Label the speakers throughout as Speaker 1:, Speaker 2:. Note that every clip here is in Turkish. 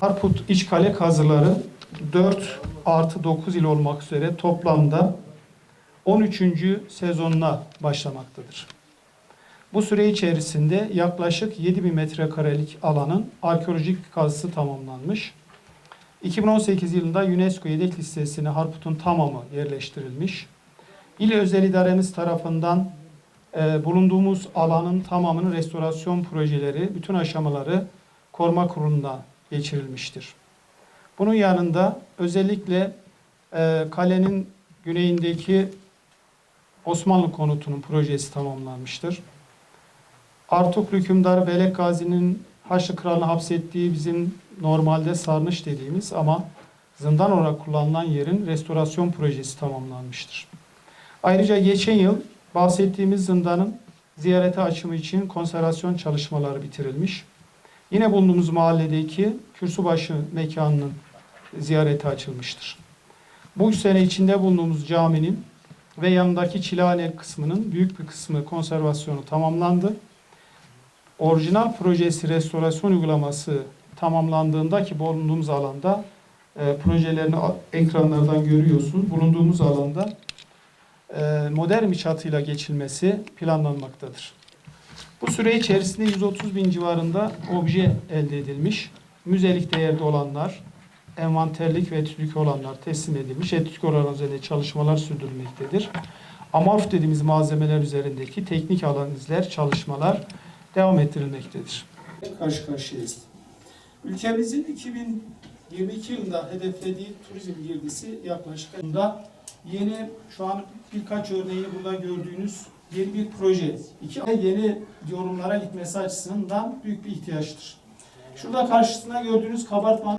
Speaker 1: Harput iç kale kazıları 4 artı 9 il olmak üzere toplamda 13. sezonuna başlamaktadır. Bu süre içerisinde yaklaşık 7000 metrekarelik alanın arkeolojik kazısı tamamlanmış. 2018 yılında UNESCO yedek listesine Harput'un tamamı yerleştirilmiş. İl özel idaremiz tarafından e, bulunduğumuz alanın tamamının restorasyon projeleri, bütün aşamaları koruma kuruluna geçirilmiştir. Bunun yanında özellikle e, kalenin güneyindeki Osmanlı konutunun projesi tamamlanmıştır. Artuk hükümdar Belek Gazi'nin Haçlı Kralı'nı hapsettiği bizim normalde sarnıç dediğimiz ama zindan olarak kullanılan yerin restorasyon projesi tamamlanmıştır. Ayrıca geçen yıl bahsettiğimiz zindanın ziyarete açımı için konservasyon çalışmaları bitirilmiş. Yine bulunduğumuz mahalledeki Kürsübaşı mekanının ziyarete açılmıştır. Bu sene içinde bulunduğumuz caminin ve yanındaki Çilehane kısmının büyük bir kısmı konservasyonu tamamlandı. Orijinal projesi restorasyon uygulaması tamamlandığında ki bulunduğumuz alanda e, projelerini ekranlardan görüyorsunuz. Bulunduğumuz alanda e, modern bir çatıyla geçilmesi planlanmaktadır. Bu süre içerisinde 130 bin civarında obje elde edilmiş. Müzelik değerde olanlar, envanterlik ve etütlik olanlar teslim edilmiş. Etütlik olanlar üzerinde çalışmalar sürdürülmektedir. Amorf dediğimiz malzemeler üzerindeki teknik analizler, çalışmalar devam ettirilmektedir. Karşı karşıyayız. Ülkemizin 2022 yılında hedeflediği turizm girdisi yaklaşık yeni şu an birkaç örneği burada gördüğünüz yeni bir proje. İki yeni yorumlara gitmesi açısından büyük bir ihtiyaçtır. Şurada karşısında gördüğünüz kabartma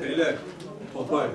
Speaker 2: Beyler, Papay.